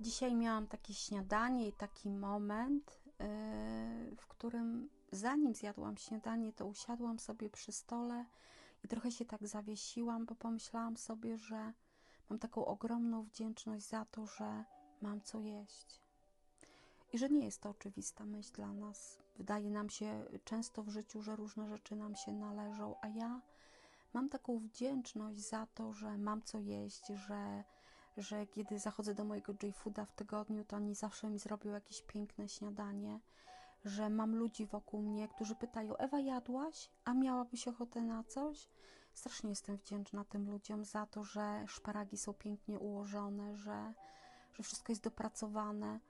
Dzisiaj miałam takie śniadanie i taki moment, yy, w którym zanim zjadłam śniadanie, to usiadłam sobie przy stole i trochę się tak zawiesiłam, bo pomyślałam sobie, że mam taką ogromną wdzięczność za to, że mam co jeść. I że nie jest to oczywista myśl dla nas. Wydaje nam się często w życiu, że różne rzeczy nam się należą, a ja mam taką wdzięczność za to, że mam co jeść, że, że kiedy zachodzę do mojego J-Fooda w tygodniu, to oni zawsze mi zrobią jakieś piękne śniadanie, że mam ludzi wokół mnie, którzy pytają: Ewa, jadłaś? A miałabyś ochotę na coś? Strasznie jestem wdzięczna tym ludziom za to, że szparagi są pięknie ułożone, że, że wszystko jest dopracowane.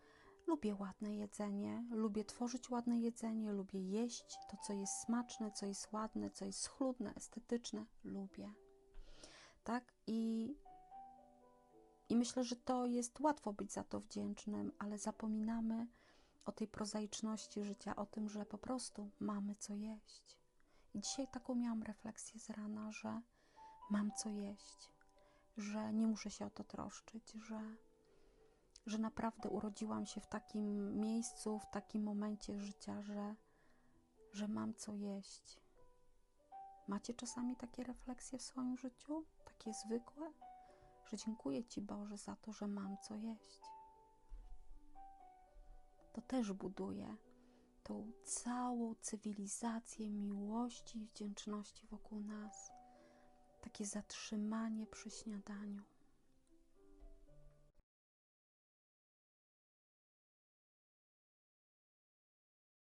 Lubię ładne jedzenie, lubię tworzyć ładne jedzenie, lubię jeść to, co jest smaczne, co jest ładne, co jest schludne, estetyczne. Lubię. Tak? I, I myślę, że to jest łatwo być za to wdzięcznym, ale zapominamy o tej prozaiczności życia, o tym, że po prostu mamy co jeść. I dzisiaj taką miałam refleksję z rana, że mam co jeść, że nie muszę się o to troszczyć, że że naprawdę urodziłam się w takim miejscu, w takim momencie życia, że, że mam co jeść. Macie czasami takie refleksje w swoim życiu, takie zwykłe, że dziękuję Ci Boże za to, że mam co jeść. To też buduje tą całą cywilizację miłości i wdzięczności wokół nas. Takie zatrzymanie przy śniadaniu